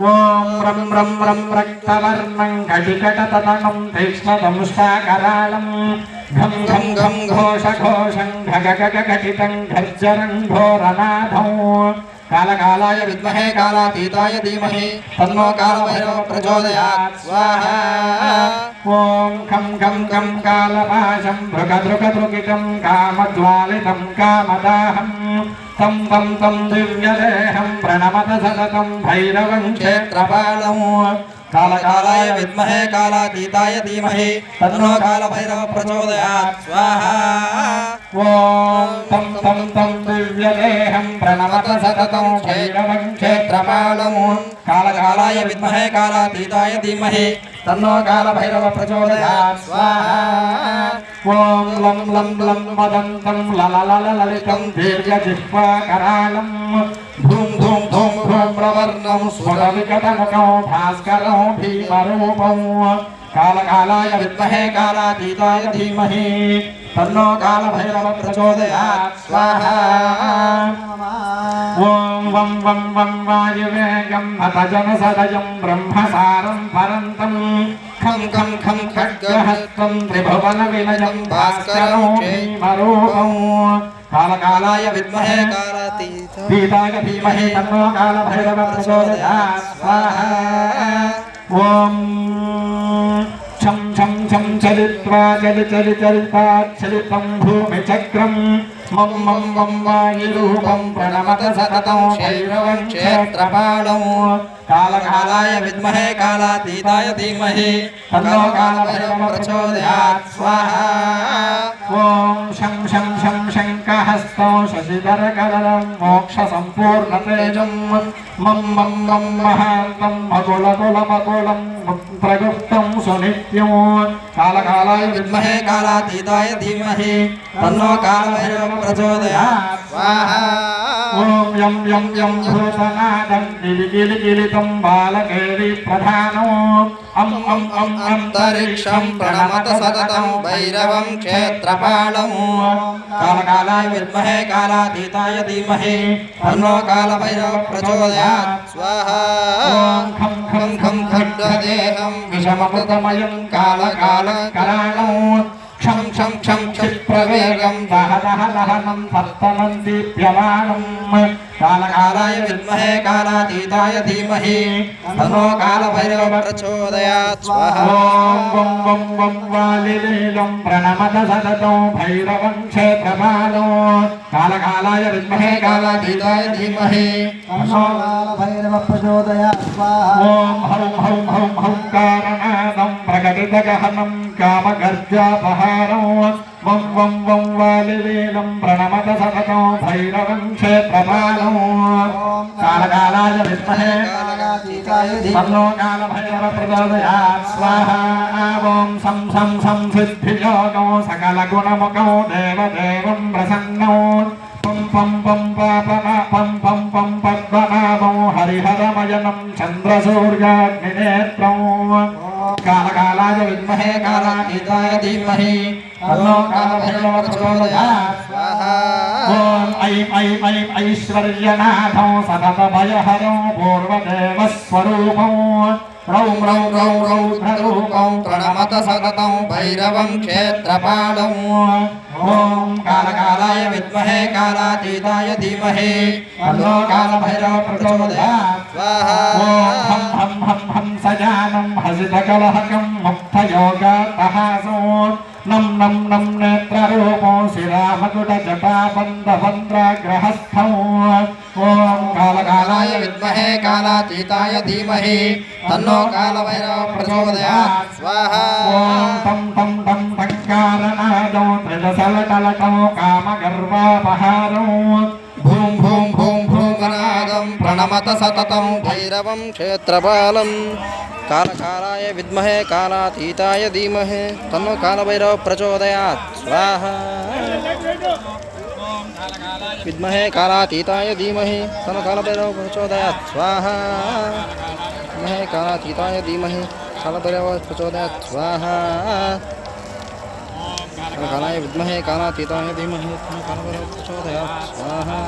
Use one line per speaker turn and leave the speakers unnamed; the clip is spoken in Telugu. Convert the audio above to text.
ఓం రం రం రం రక్తవర్ణం కటికటతనం తీక్ష్ణదంష్టాకరాళం ఘం ఘం ఘం ఘోషఘోషం ఘగఘటితం ఘర్జరం ఘోరనాథం. కాలకాలాయ విద్మహే కాలాతీతాయ ధీమహి తన్నో కాలభైరవ ప్రచోదయాత్. స్వాహా. ॐ खं खं खं कालपाशं भृगदृगदृगितं कामज्वालितं कामदाहं तं तं तं दिव्यदेहं प्रणमत सततं भैरवं क्षेत्रपालौ कालकालाय विद्महे कालातीताय धीमहि तन्नो कालभैरव प्रचोदयात् स्वाहा ॐ तं तं तं दिव्यदेहं प्रणमत सततं भैरवं क्षेत्रपालौ कालकालाय विद्महे कालातीताय धीमहि तन्नो कालभैरव प्रचोदयात् स्वाहा ॐ लं लं लं वदन्तं लललललितं दीर्घजिह्वाकरालं धूं धूं धूं धूं प्रवर्णं स्वरविकटमुखौ भास्करौ भीमरूपौ कालकालाय विद्महे कालातीताय धीमहि तन्नो कालभैरव प्रचोदयात् स्वाहा ॐ वं वं वं वायुवेगं हतजनसदयं ब्रह्मसारं परन्तं खं खं खं खड्गहस्तं त्रिभुवनविनयं भास्करं भीमरूपं कालकालाय विद्महे
कालातीत
सीताय धीमहि तन्नो कालभैरव प्रचोदयात् स्वाहा ॐ छं छं छं चलित्वा चलि चलि మమ్మం వాయురూపం ప్రణమత సతతం శైరవం క్షేత్రపాణం కాలకాలాయ విద్మహే కాలాతీతాయ ధీమహి తన్నో కాలభైరవం ప్రచోదయాత్ స్వాహా ఓం శం శం శం శంకహస్తం శశిధరకరం మోక్షసంపూర్ణతేజం మం మం మం మహాంతం మకులకులమకులం ప్రగుప్తం సునిత్యం కాలకాలాయ విద్మహే కాలాతీతాయ ధీమహి తన్నో కాలభైరవం ప్రచోదయాత్ ఓం యం యం యం భూతనాదం గిలి గిలి గిలితం బాలకేరి ప్రధానో అం అం అం అంతరిక్షం ప్రణమత సతతం భైరవం క్షేత్రపాళం కాలకాలాయ విద్మహే కాలాతీతాయ ధీమహే తన్నో కాల భైరవ ప్రచోదయాత్ స్వాహా
ఓం
ఖం ఖం ఖం ఖడ్గదేహం విషమృతమయం కాలకాల కరాళం క్షం క్షం క్షం క్షిప్రవేగం దహ దహ దహనం సప్తమం దీప్యమానం कालकालाय विद्महे कालातीताय धीमहि तन्नो कालभैरव
प्रचोदयात् स्वाहा
ॐ वं वं वं वालिलीलं प्रणमत सततो भैरवं क्षेत्रपालो कालकालाय विद्महे कालातीताय धीमहि तन्नो
भैरव प्रचोदयात् स्वाहा
ॐ हौं हौं हौं हौङ्कारनादं प्रकटितगहनं कामगर्जापहारौ వం వం వం వాలివేలం
ప్రణమత సతతం
భైరవం క్షేత్రపాలం కాలకాలాయ విద్మహే తన్నో కాల భైరవ ప్రచోదయాత్ స్వాహా ఓం సం సం సం సిద్ధియోగం సకల గుణముఖం దేవదేవం ప్రసన్నో పం పం పం పాపమ कालकालाय विद्महे कालातीताय धीमहि तन्नो कालभैरव प्रचोदयात्
स्वाहा
ॐ ऐं ऐं ऐं ऐश्वर्यनाथौ सततभयहरौ पूर्वदेवस्वरूपौ रौं रौं रौं रौद्ररूपौ प्रणमत सततं भैरवं क्षेत्रपालौ ॐ कालकालाय विद्महे कालातीताय धीमहि तन्नो कालभैरव प्रचोदयात्
स्वाहा
ॐ हं हं हं हं सजानं हसितकलहकं मुक्तयोगातहासो नं नं नं नेत्ररूपो श्रीरामकुटजटाबन्धभन्द्राग्रहस्थौ ॐ कालकालाय विद्महे कालातीताय धीमहि तन्नो कालभैरव प्रचोदयात्
स्वाहा
ॐ तं तं तं टङ्कारनादौ त्रिदशलटलटौ कामगर्वापहारौ भूं भूं भूं भूमनादं
प्रणमत सततं भैरवं क्षेत्रपालं कालकालाय विद्महे कालातीताय धीमहि तन्नो कालभैरव प्रचोदयात् स्वाहा विद्महे कालातीताय धीमहि तन्नो कालभैरव प्रचोदयात् स्वाहा विद्महे कालातीताय धीमहि कालभैरव प्रचोदयात् स्वाहा कालाय विद्महे कालातीताय धीमहि तन्नो कालभैरव प्रचोदयात् स्वाहा